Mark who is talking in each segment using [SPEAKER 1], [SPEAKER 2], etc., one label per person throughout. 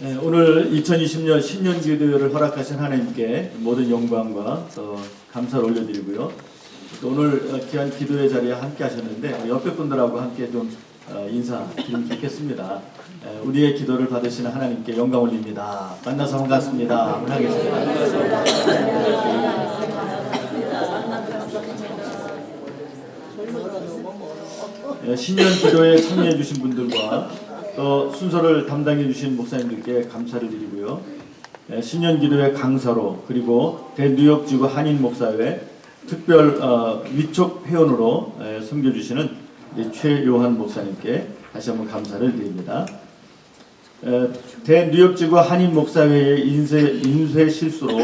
[SPEAKER 1] 네, 오늘 2020년 신년 기도회를 허락하신 하나님께 모든 영광과 또 감사를 올려드리고요. 또 오늘 어, 귀한 기도회 자리에 함께 하셨는데 옆에 분들하고 함께 좀 어, 인사드리면 좋겠습니다. 에, 우리의 기도를 받으시는 하나님께 영광 올립니다. 만나서 반갑습니다. 하겠습니다. 예, 신년 기도에 참여해 주신 분들과 또 순서를 담당해 주신 목사님들께 감사를 드리고요. 예, 신년 기도회 강사로 그리고 대뉴욕 지구 한인 목사회 특별 어, 위촉 회원으로 예, 섬겨 주시는 최요한 목사님께 다시 한번 감사를 드립니다. 에, 대뉴욕 지구 한인 목사회의 인쇄 인쇄 실수로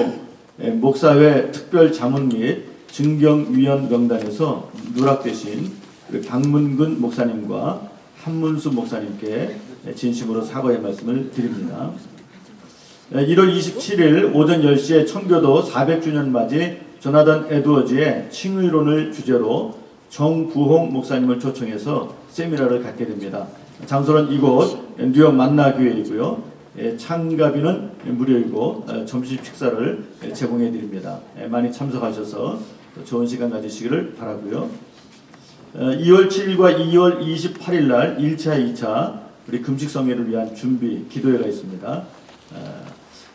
[SPEAKER 1] 에, 목사회 특별 자문 및 증경위원 명단에서 누락되신 박문근 목사님과 한문수 목사님께 진심으로 사과의 말씀을 드립니다. 에, 1월 27일 오전 10시에 청교도 400주년 맞이 조나단 에드워즈의 칭의론을 주제로 정부홍 목사님을 초청해서 세미나를 갖게 됩니다. 장소는 이곳 뉴욕 만나교회이고요. 예, 참가비는 무료이고 어, 점심 식사를 예, 제공해 드립니다. 예, 많이 참석하셔서 좋은 시간 가지시기를 바라고요. 어, 2월 7일과 2월 28일 날 1차, 2차 우리 금식 성회를 위한 준비 기도회가 있습니다. 어,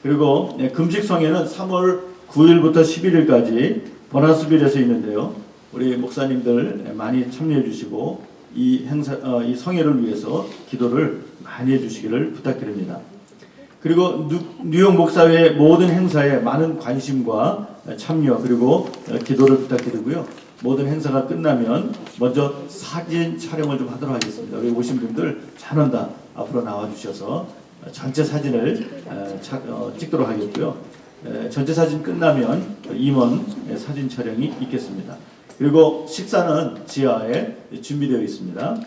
[SPEAKER 1] 그리고 예, 금식 성회는 3월 9일부터 11일까지 버나스빌에서 있는데요. 우리 목사님들 많이 참여해 주시고 이 행사 어, 이 성회를 위해서 기도를 많이 해 주시기를 부탁드립니다. 그리고 뉴, 뉴욕 목사회 모든 행사에 많은 관심과 참여 그리고 어, 기도를 부탁드리고요. 모든 행사가 끝나면 먼저 사진 촬영을 좀 하도록 하겠습니다. 우리 오신 분들 잘한다 앞으로 나와 주셔서 전체 사진을 어, 찍도록 하겠고요. 에, 전체 사진 끝나면 임원 사진 촬영이 있겠습니다. 그리고 식사는 지하에 준비되어 있습니다.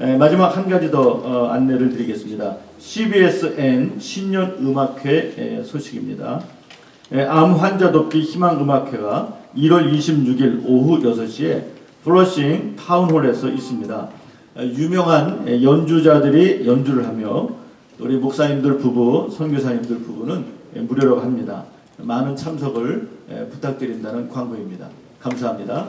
[SPEAKER 1] 에, 마지막 한 가지 더 어, 안내를 드리겠습니다. CBSN 신년 음악회 에, 소식입니다. 에, 암 환자 돕기 희망 음악회가 1월 26일 오후 6시에 플러싱 타운홀에서 있습니다. 에, 유명한 에, 연주자들이 연주를 하며 우리 목사님들 부부, 선교사님들 부부는 에, 무료로 합니다. 많은 참석을 에, 부탁드린다는 광고입니다. 감사합니다.